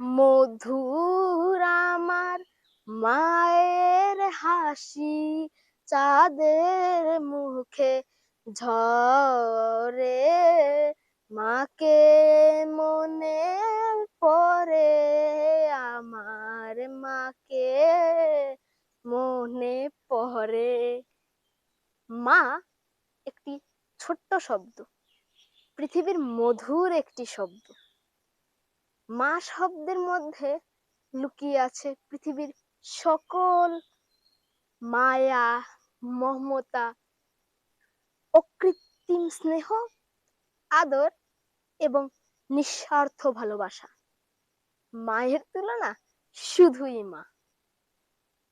মধুর আমার মায়ের হাসি চাঁদের মুখে ঝরে, মাকে মনে পড়ে, আমার মাকে মনে পড়ে। মা, একটি ছোট্ট শব্দ, পৃথিবীর মধুর একটি শব্দ। মা শব্দের মধ্যে লুকিয়ে আছে পৃথিবীর সকল মায়া, মমতা, অকৃত্রিম স্নেহ, আদর এবং নিঃস্বার্থ ভালোবাসা। মায়ের তুলনা শুধুই মা।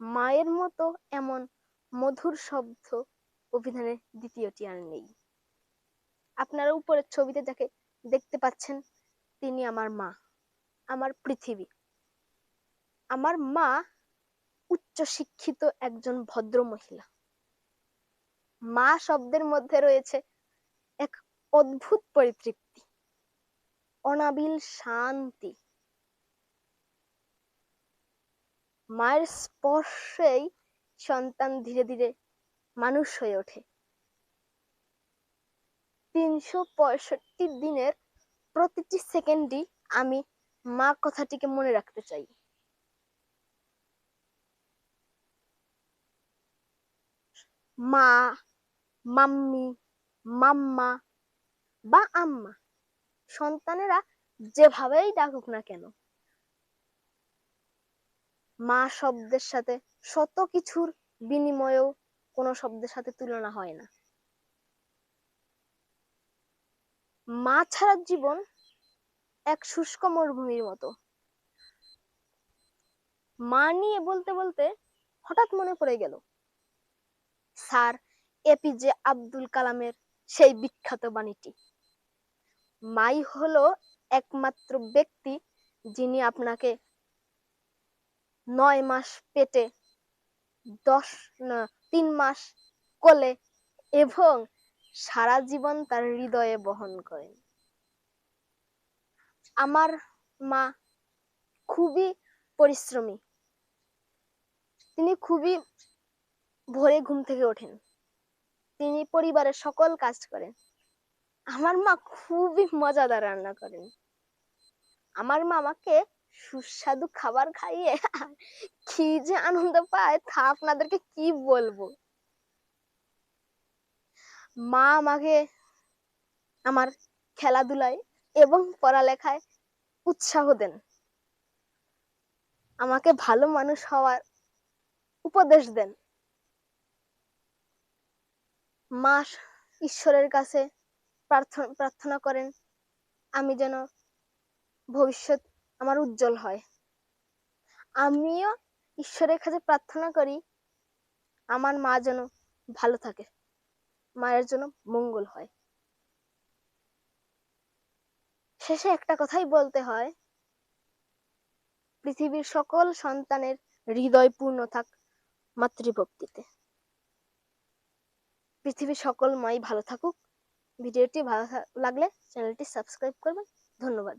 মায়ের মতো এমন মধুর শব্দ অভিধানে দ্বিতীয়টি আর নেই। আপনারা উপরের ছবিতে যাকে দেখতে পাচ্ছেন, তিনি আমার মা। আমার পৃথিবী। আমার মা উচ্চ শিক্ষিত একজন ভদ্র মহিলা মা শব্দের মধ্যে রয়েছে এক অদ্ভুত পরিতৃপ্তি, অনাবিল শান্তি। মায়ের স্পর্শেই সন্তান ধীরে ধীরে মানুষ হয়ে ওঠে। তিনশো পঁয়ষট্টি দিনের প্রতিটি সেকেন্ডই আমি মা কথাটিকে মনে রাখতে চাই। মা, মাম্মি, মাম্মা বা আম্মা, সন্তানেরা যেভাবেই ডাকুক না কেন, মা শব্দের সাথে শত কিছুর বিনিময়েও কোনো শব্দের সাথে তুলনা হয় না। মা ছাড়া জীবন এক শুষ্ক মরুভূমির মতো। মা নিয়ে বলতে বলতে হঠাৎ মনে পড়ে গেল, স্যার, এপিজে আব্দুল কালামের সেই বিখ্যাত বাণীটি। মাই হলো একমাত্র ব্যক্তি যিনি আপনাকে নয় মাস পেটে, দশ তিন মাস কোলে এবং সারা জীবন তার হৃদয়ে বহন করেন। আমার মা খুবই পরিশ্রমী। তিনি খুবই ভোরে ঘুম থেকে ওঠেন। তিনি পরিবারের সকল কাজ করেন। আমার মা খুবই মজাদার রান্না করেন। আমার মা আমাকে সুস্বাদু খাবার খাইয়ে কি যে আনন্দ পায় তা আপনাদেরকে কি বলব? মা আমাকে আমার খেলাধুলায় এবং পড়ালেখায় উৎসাহ দেন। আমাকে ভালো মানুষ হওয়ার উপদেশ দেন। মা ঈশ্বরের কাছে প্রার্থনা করেন, আমি যেন ভবিষ্যৎ আমার উজ্জ্বল হয়। আমিও ঈশ্বরের কাছে প্রার্থনা করি, আমার মা যেন ভালো থাকে, মায়ের জন্য মঙ্গল হয়। শেষে একটা কথাই বলতে হয়। পৃথিবীর সকল সন্তানের হৃদয় পূর্ণ থাক মাতৃভক্তিতে। পৃথিবীর সকল মাই ভালো থাকুক। ভিডিওটি ভালো লাগলে চ্যানেলটি সাবস্ক্রাইব করবেন। ধন্যবাদ।